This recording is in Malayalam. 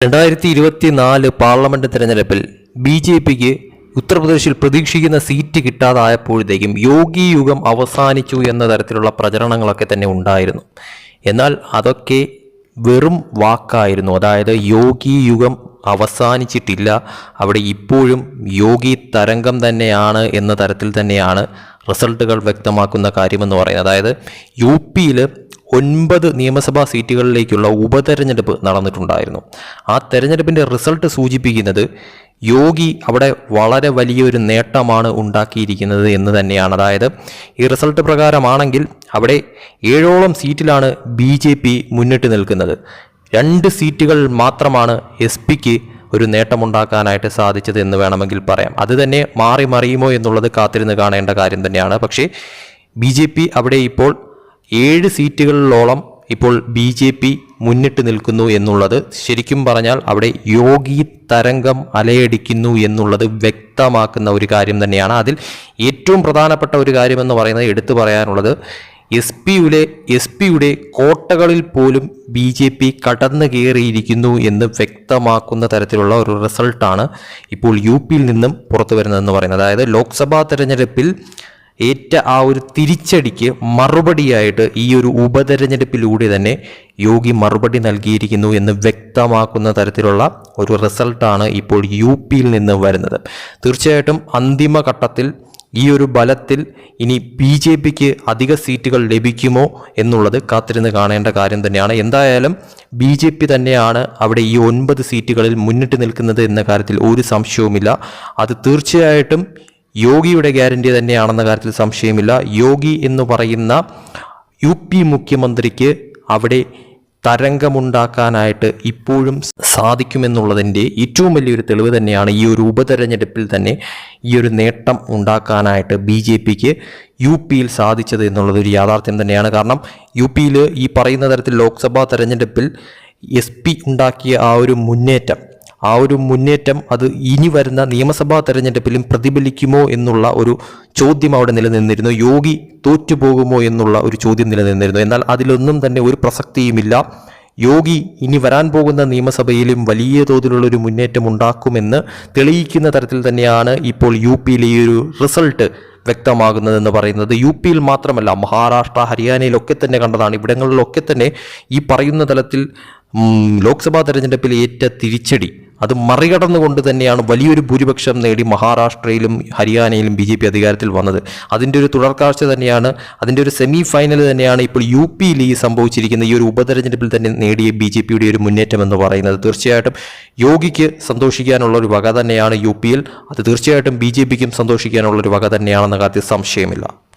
രണ്ടായിരത്തി ഇരുപത്തി നാല് പാർലമെന്റ് തെരഞ്ഞെടുപ്പിൽ ബി ജെ പിക്ക് ഉത്തർപ്രദേശിൽ പ്രതീക്ഷിക്കുന്ന സീറ്റ് കിട്ടാതായപ്പോഴത്തേക്കും യോഗി യുഗം അവസാനിച്ചു എന്ന തരത്തിലുള്ള പ്രചരണങ്ങളൊക്കെ തന്നെ ഉണ്ടായിരുന്നു. എന്നാൽ അതൊക്കെ വെറും വാക്കായിരുന്നു. അതായത് യോഗി യുഗം അവസാനിച്ചിട്ടില്ല. അവിടെ ഇപ്പോഴും യോഗി തരംഗം തന്നെയാണ് എന്ന തരത്തിൽ തന്നെയാണ് റിസൾട്ടുകൾ വ്യക്തമാക്കുന്ന കാര്യമെന്ന് പറയുന്നത്. അതായത് യു പിയിൽ ഒൻപത് നിയമസഭാ സീറ്റുകളിലേക്കുള്ള ഉപതെരഞ്ഞെടുപ്പ് നടന്നിട്ടുണ്ടായിരുന്നു. ആ തെരഞ്ഞെടുപ്പിന്റെ റിസൾട്ട് സൂചിപ്പിക്കുന്നത് യോഗി അവിടെ വളരെ വലിയൊരു നേട്ടമാണ് ഉണ്ടാക്കിയിരിക്കുന്നത് എന്ന് തന്നെയാണ്. അതായത് ഈ റിസൾട്ട് പ്രകാരമാണെങ്കിൽ അവിടെ ഏഴോളം സീറ്റിലാണ് ബി ജെ പി മുന്നിട്ട് നിൽക്കുന്നത്. രണ്ട് സീറ്റുകൾ മാത്രമാണ് എസ് പിക്ക് ഒരു നേട്ടമുണ്ടാക്കാനായിട്ട് സാധിച്ചത് എന്ന് വേണമെങ്കിൽ പറയാം. അത് തന്നെ മാറി മറിയുമോ എന്നുള്ളത് കാത്തിരുന്ന് കാണേണ്ട കാര്യം തന്നെയാണ്. പക്ഷേ ബി ജെ പി അവിടെ ഇപ്പോൾ ഏഴ് സീറ്റുകളിലോളം ഇപ്പോൾ ബി ജെ പി മുന്നിട്ട് നിൽക്കുന്നു എന്നുള്ളത് ശരിക്കും പറഞ്ഞാൽ അവിടെ യോഗി തരംഗം അലയടിക്കുന്നു എന്നുള്ളത് വ്യക്തമാക്കുന്ന ഒരു കാര്യം തന്നെയാണ്. അതിൽ ഏറ്റവും പ്രധാനപ്പെട്ട ഒരു കാര്യമെന്ന് പറയുന്നത് എടുത്തു പറയാനുള്ളത് എസ് പിയുടെ എസ് പിയുടെ കോട്ടകളിൽ പോലും ബി ജെ പി കടന്നു കയറിയിരിക്കുന്നു എന്ന് വ്യക്തമാക്കുന്ന തരത്തിലുള്ള ഒരു റിസൾട്ടാണ് ഇപ്പോൾ യു പിയിൽ നിന്നും പുറത്തു വരുന്നതെന്ന് പറയുന്നത്. അതായത് ലോക്സഭാ തെരഞ്ഞെടുപ്പിൽ ഏറ്റ ആ ഒരു തിരിച്ചടിക്ക് മറുപടിയായിട്ട് ഈ ഒരു ഉപതെരഞ്ഞെടുപ്പിലൂടെ തന്നെ യോഗി മറുപടി നൽകിയിരിക്കുന്നു എന്ന് വ്യക്തമാക്കുന്ന തരത്തിലുള്ള ഒരു റിസൾട്ടാണ് ഇപ്പോൾ യു പിയിൽ നിന്ന് വരുന്നത്. തീർച്ചയായിട്ടും അന്തിമഘട്ടത്തിൽ ഈ ഒരു ബലത്തിൽ ഇനി ബി ജെ പിക്ക് അധിക സീറ്റുകൾ ലഭിക്കുമോ എന്നുള്ളത് കാത്തിരുന്ന് കാണേണ്ട കാര്യം തന്നെയാണ്. എന്തായാലും ബി ജെ പി തന്നെയാണ് അവിടെ ഈ ഒൻപത് സീറ്റുകളിൽ മുന്നിട്ട് നിൽക്കുന്നത് എന്ന കാര്യത്തിൽ ഒരു സംശയവുമില്ല. അത് തീർച്ചയായിട്ടും യോഗിയുടെ ഗ്യാരണ്ടി തന്നെയാണെന്ന കാര്യത്തിൽ സംശയമില്ല. യോഗി എന്ന് പറയുന്ന യു പി മുഖ്യമന്ത്രിക്ക് അവിടെ തരംഗമുണ്ടാക്കാനായിട്ട് ഇപ്പോഴും സാധിക്കുമെന്നുള്ളതിന്റെ ഏറ്റവും വലിയൊരു തെളിവ് തന്നെയാണ് ഈ ഒരു ഉപതെരഞ്ഞെടുപ്പിൽ തന്നെ ഈ ഒരു നേട്ടം ഉണ്ടാക്കാനായിട്ട് ബി ജെ പിക്ക് യു പിയിൽ സാധിച്ചത് എന്നുള്ളത് ഒരു യാഥാർത്ഥ്യം തന്നെയാണ്. കാരണം യു പിയിൽ ഈ പറയുന്ന തരത്തിൽ ലോക്സഭാ തെരഞ്ഞെടുപ്പിൽ എസ് പി ഉണ്ടാക്കിയ ആ ഒരു മുന്നേറ്റം ആ ഒരു മുന്നേറ്റം അത് ഇനി വരുന്ന നിയമസഭാ തെരഞ്ഞെടുപ്പിലും പ്രതിഫലിക്കുമോ എന്നുള്ള ഒരു ചോദ്യം അവിടെ നിലനിന്നിരുന്നു. യോഗി തോറ്റുപോകുമോ എന്നുള്ള ഒരു ചോദ്യം നിലനിന്നിരുന്നു. എന്നാൽ അതിലൊന്നും തന്നെ ഒരു പ്രസക്തിയുമില്ല. യോഗി ഇനി വരാൻ പോകുന്ന നിയമസഭയിലും വലിയ തോതിലുള്ള ഒരു മുന്നേറ്റം ഉണ്ടാക്കുമെന്ന് തെളിയിക്കുന്ന തരത്തിൽ തന്നെയാണ് ഇപ്പോൾ യു പിയിലെ ഈ ഒരു റിസൾട്ട് വ്യക്തമാകുന്നതെന്ന് പറയുന്നത്. യു പിയിൽ മാത്രമല്ല മഹാരാഷ്ട്ര ഹരിയാനയിലൊക്കെ തന്നെ കണ്ടതാണ്. ഇവിടങ്ങളിലൊക്കെ തന്നെ ഈ പറയുന്ന തലത്തിൽ ലോക്സഭാ തെരഞ്ഞെടുപ്പിൽ ഏറ്റ തിരിച്ചടി അത് മറികടന്നുകൊണ്ട് തന്നെയാണ് വലിയൊരു ഭൂരിപക്ഷം നേടി മഹാരാഷ്ട്രയിലും ഹരിയാനയിലും ബി ജെ പി അധികാരത്തിൽ വന്നത്. അതിന്റെ ഒരു തുടർക്കാഴ്ച തന്നെയാണ് അതിന്റെ ഒരു സെമി ഫൈനൽ തന്നെയാണ് ഇപ്പോൾ യു പിയിൽ ഈ സംഭവിച്ചിരിക്കുന്ന ഈ ഒരു ഉപതെരഞ്ഞെടുപ്പിൽ തന്നെ നേടിയ ബി ജെ പിയുടെ ഒരു മുന്നേറ്റം എന്ന് പറയുന്നത്. തീർച്ചയായിട്ടും യോഗിക്ക് സന്തോഷിക്കാനുള്ള ഒരു വക തന്നെയാണ് യു പിയിൽ. അത് തീർച്ചയായിട്ടും ബി ജെ പിക്കും സന്തോഷിക്കാനുള്ള ഒരു വക തന്നെയാണെന്ന കാര്യത്തിൽ സംശയമില്ല.